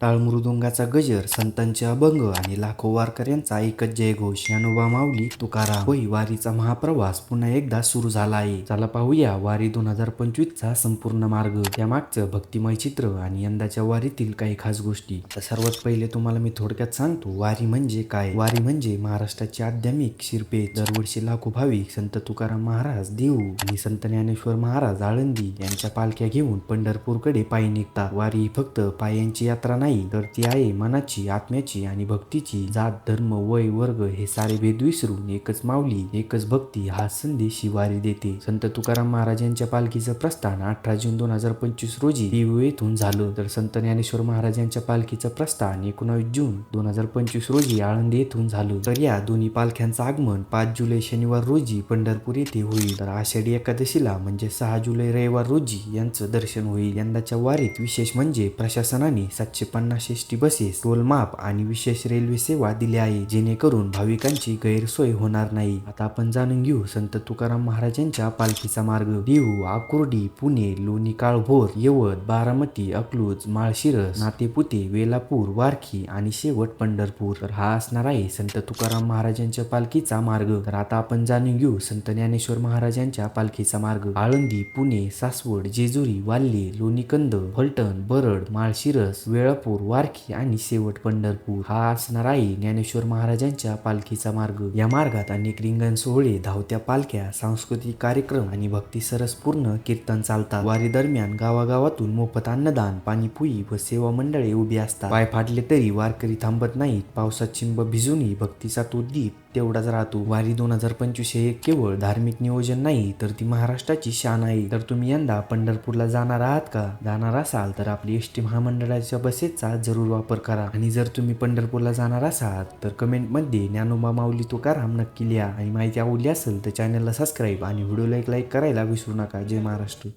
टाळमृदुंगाचा गजर संतांचे अभंग आणि लाखो वारकऱ्यांचा एकच जयघोष ज्ञानोबा माऊली तुकाराम होय वारीचा महाप्रवास पुन्हा एकदा सुरू झाला आहे. चला पाहूया वारी दोन हजार पंचवीस चा संपूर्ण मार्ग. त्यामागचं भक्तिमय चित्र आणि यंदाच्या वारीतील काही खास गोष्टी. तर सर्वात पहिले तुम्हाला मी थोडक्यात सांगतो वारी म्हणजे काय? वारी म्हणजे महाराष्ट्राची आध्यात्मिक शिरपे दरवर्षी लाखो भाविक संत तुकाराम महाराज देऊ आणि संत ज्ञानेश्वर महाराज आळंदी यांच्या पालख्या घेऊन पंढरपूरकडे पायी निघतात. वारी फक्त पायांची यात्रा नाही तर ती आहे मनाची आत्म्याची आणि भक्तीची जात धर्म वय वर्ग हे सारे भेद विसरून एकच माऊली एकच भक्ती हा संदेश शिवारी देते. संत तुकाराम महाराजांच्या पालखीचं प्रस्थान अठरा जून दोन हजार पंचवीस रोजी देहू येथून झालं. तर संत ज्ञानेश्वर महाराजांच्या पालखीचं प्रस्थान एकोणावीस जून दोन हजार पंचवीस रोजी आळंदी येथून झालं. तर या दोन्ही पालख्यांचं आगमन पाच जुलै शनिवार रोजी पंढरपूर येथे होईल. तर आषाढी एकादशीला म्हणजे सहा जुलै रविवार रोजी यांचं दर्शन होईल. यंदाच्या वारीत विशेष म्हणजे प्रशासनाने सातशे पन्नास एस टी बसेस टोलमाप आणि विशेष रेल्वे सेवा दिली आहे जेणेकरून भाविकांची गैरसोय होणार नाही. आता आपण जाणून घेऊ संत तुकाराम महाराजांच्या पालखीचा मार्ग. देऊ आकुर्डी पुणे लोणी काळभोर यवत बारामती अकलूज माळशिरस नातेपुते वेलापूर वारखी आणि शेवट पंढरपूर. तर हा असणार आहे संत तुकाराम महाराजांच्या पालखीचा मार्ग. तर आता आपण जाणून घेऊ संत ज्ञानेश्वर महाराजांच्या पालखीचा मार्ग. आळंदी पुणे सासवड जेजुरी वाल्हे लोणीकंद फलटण बरड माळशिरस वेळापूर वारखी आणि शेवट पंढरपूर हा असणार आहे ज्ञानेश्वर महाराजांच्या पालखीचा मार्ग या मार्गात अनेक रिंगण सोहळे धावत्या पालख्या सांस्कृतिक कार्यक्रम आणि भक्ती सरसपूर्ण कीर्तन चालतात वारी दरम्यान गावागावातून मोफत अन्नदान पाणीपुई व सेवा मंडळे उभी असतात पाय फाटले तरी वारकरी थांबत नाहीत पावसात चिंब भिजूनही भक्तीचा तो दीप तेवढाच राहतो. वारी दोन हजार पंचवीस हे केवळ धार्मिक नियोजन नाही तर ती महाराष्ट्राची शान आहे. तर तुम्ही यंदा पंढरपूरला जाणार आहात का? जाणार असाल तर आपली एस टी महामंडळाच्या बसेसचा जरूर वापर करा. आणि जर तुम्ही पंढरपूरला जाणार असाल तर कमेंटमध्ये ज्ञानोबा माऊली तुकाराम नक्की लिहा. आणि माहिती आवडली असेल तर चॅनलला सबस्क्राईब आणि व्हिडिओला एक लाईक करायला विसरू नका. जय महाराष्ट्र.